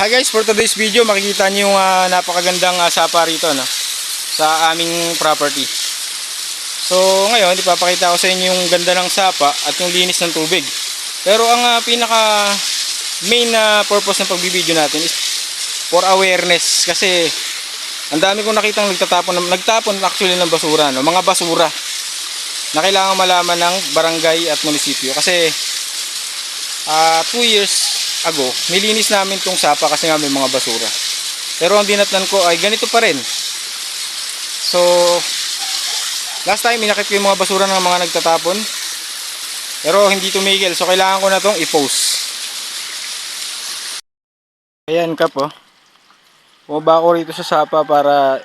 Hi guys, for today's video makikita niyo yung ah, napakagandang ah, sapa rito no sa aming property. So ngayon ipapakita ko sa inyo yung ganda ng sapa at yung linis ng tubig. Pero ang ah, pinaka main na purpose ng pagbibideo natin is for awareness kasi ang dami kong nakitang nagtatapon nagtapon actually ng basura no, mga basura na kailangan malaman ng barangay at munisipyo kasi ah 2 years ago, nilinis namin tong sapa kasi nga may mga basura. Pero ang dinatnan ko ay ganito pa rin. So, last time inakit ko yung mga basura ng mga nagtatapon. Pero hindi tumigil. So, kailangan ko na tong i-post. Ayan kap oh. Bumaba ako rito sa sapa para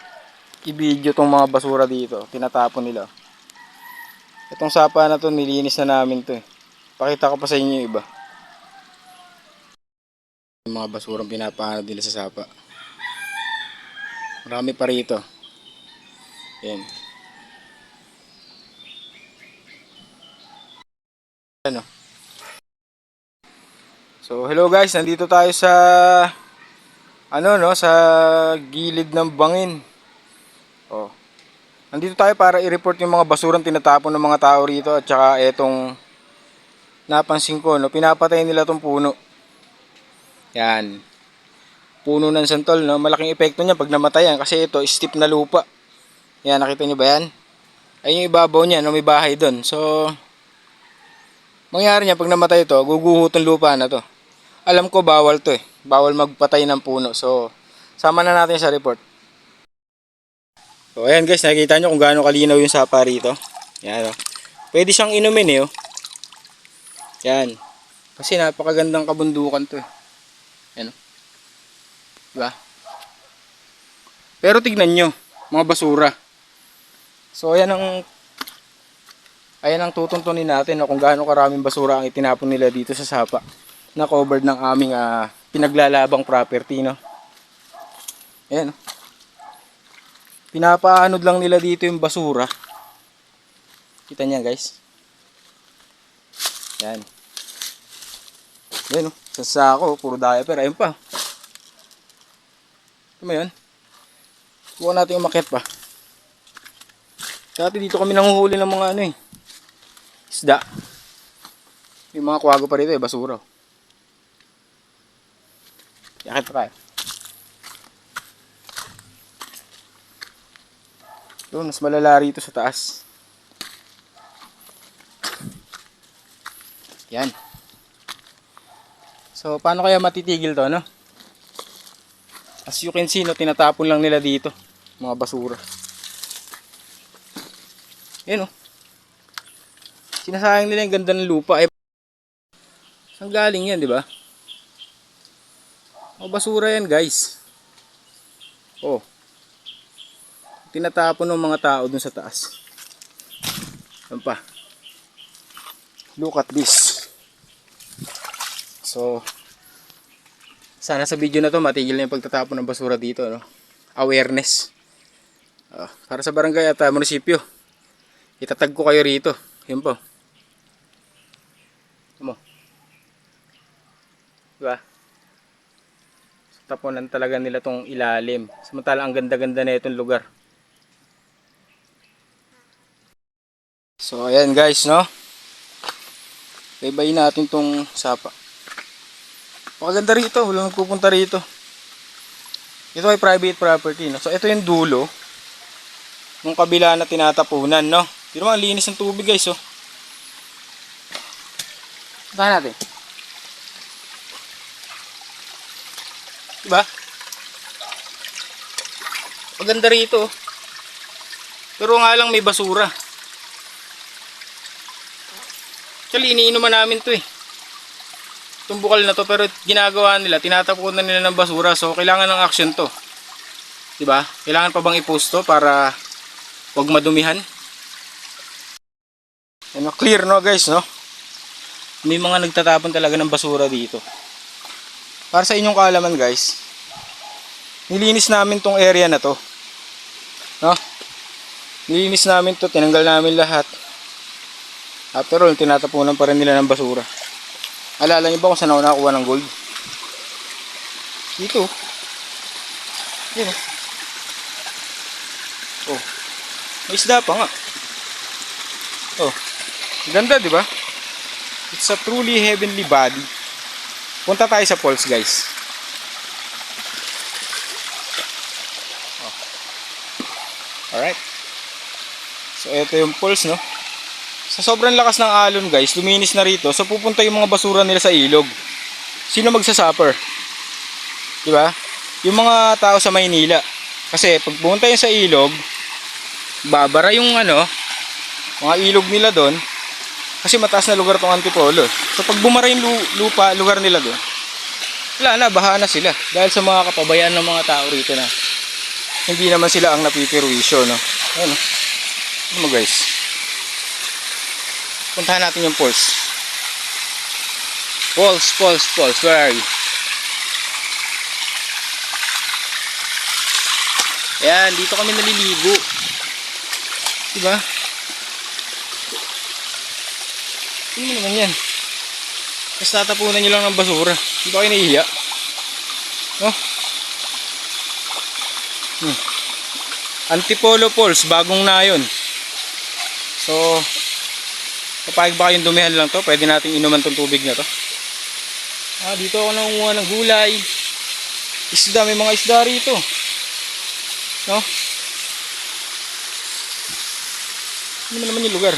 i-video tong mga basura dito. Tinatapon nila. Itong sapa na to nilinis na namin to eh. Pakita ko pa sa inyo iba mga basurang pinapaano nila sa sapa. Marami pa rito. Yan. Ano? So, hello guys, nandito tayo sa ano no, sa gilid ng bangin. Oh. Nandito tayo para i-report yung mga basurang tinatapon ng mga tao rito at saka etong napansin ko no, pinapatay nila tong puno. Yan. Puno ng santol, no? Malaking epekto niya pag namatayan kasi ito, steep na lupa. Yan, nakita niyo ba yan? Ayun yung ibabaw niya, no? May bahay doon. So, mangyari niya pag namatay ito, guguhot ang lupa na to. Alam ko bawal to eh. Bawal magpatay ng puno. So, sama na natin sa report. So, ayan guys, nakikita niyo kung gaano kalinaw yung sapa rito. Yan, oh. Pwede siyang inumin eh, oh. Yan. Kasi napakagandang kabundukan to eh. Yan. Diba? Pero tignan nyo, mga basura. So ayan ang ayan ang tutuntunin natin no, kung gaano karaming basura ang itinapon nila dito sa sapa na covered ng aming ah, pinaglalabang property no. Ayan. oh. Pinapaanod lang nila dito yung basura. Kita niya guys. Yan. Yan o. Sa sako, puro diaper. Ayun pa. Ito mo yun. Bukan natin umakit pa. Dati dito kami nanguhuli ng mga ano eh. Isda. Yung mga kwago pa rito eh, basura. Yakit pa kayo. Doon, mas malala rito sa taas. Yan. So, paano kaya matitigil to, no? As you can see, no, tinatapon lang nila dito. Mga basura. Yan, oh. Sinasayang nila yung ganda ng lupa. Eh, saan galing yan, di ba? Mga basura yan, guys. Oh. Tinatapon ng mga tao dun sa taas. Yan pa. Look at this. So, sana sa video na to matigil na yung pagtatapon ng basura dito. No? Awareness. Ah, para sa barangay at uh, munisipyo. Itatag ko kayo rito. Yun po. Mo. Diba? So, tapunan talaga nila tong ilalim. Samantala ang ganda-ganda na itong lugar. So ayan guys no. Baybayin natin tong sapa. Pakaganda rito, walang nagpupunta rito. Ito ay private property, no? So, ito yung dulo. Nung kabila na tinatapunan, no? Pero mga linis ng tubig, guys, oh. Puntahan natin. Diba? Maganda rito, oh. Pero nga lang may basura. Actually, iniinuman namin to eh. Itong bukal na to, pero ginagawa nila, tinatapunan nila ng basura. So, kailangan ng action to. 'Di ba? Kailangan pa bang i-post to para wag madumihan? Ano, clear no guys, no? May mga nagtatapon talaga ng basura dito. Para sa inyong kaalaman guys, nilinis namin tong area na to. No? Nilinis namin to, tinanggal namin lahat. After all, tinatapunan pa rin nila ng basura. Alala niyo ba kung saan ako nakakuha ng gold? Dito. Yan oh. Oh. May isda pa nga. Oh. Ganda, di ba? It's a truly heavenly body. Punta tayo sa falls, guys. Oh. Alright. So, ito yung falls, no? Sa sobrang lakas ng alon, guys, luminis na rito. So, pupunta yung mga basura nila sa ilog. Sino magsasuffer? Di ba? Yung mga tao sa Maynila. Kasi, pag pumunta yun sa ilog, babara yung ano, mga ilog nila doon. Kasi mataas na lugar tong Antipolo. So pag bumara yung lu- lupa, lugar nila doon, wala na, baha na sila. Dahil sa mga kapabayaan ng mga tao rito na hindi naman sila ang napipirwisyo, no? Ano? Ano guys? Puntahan natin yung falls. Falls, falls, falls. Where are you? Ayan, dito kami naliligo. Diba? Ano naman yan? Tapos tatapunan nyo lang ng basura. Hindi ba kayo nahihiya? No? Hmm. Antipolo Falls, bagong na yun. So, kapag ba kayong dumihan lang to, pwede nating inuman tong tubig na to. Ah, dito ako nangunguha ng gulay. Isda, may mga isda rito. No? Ano naman yung lugar?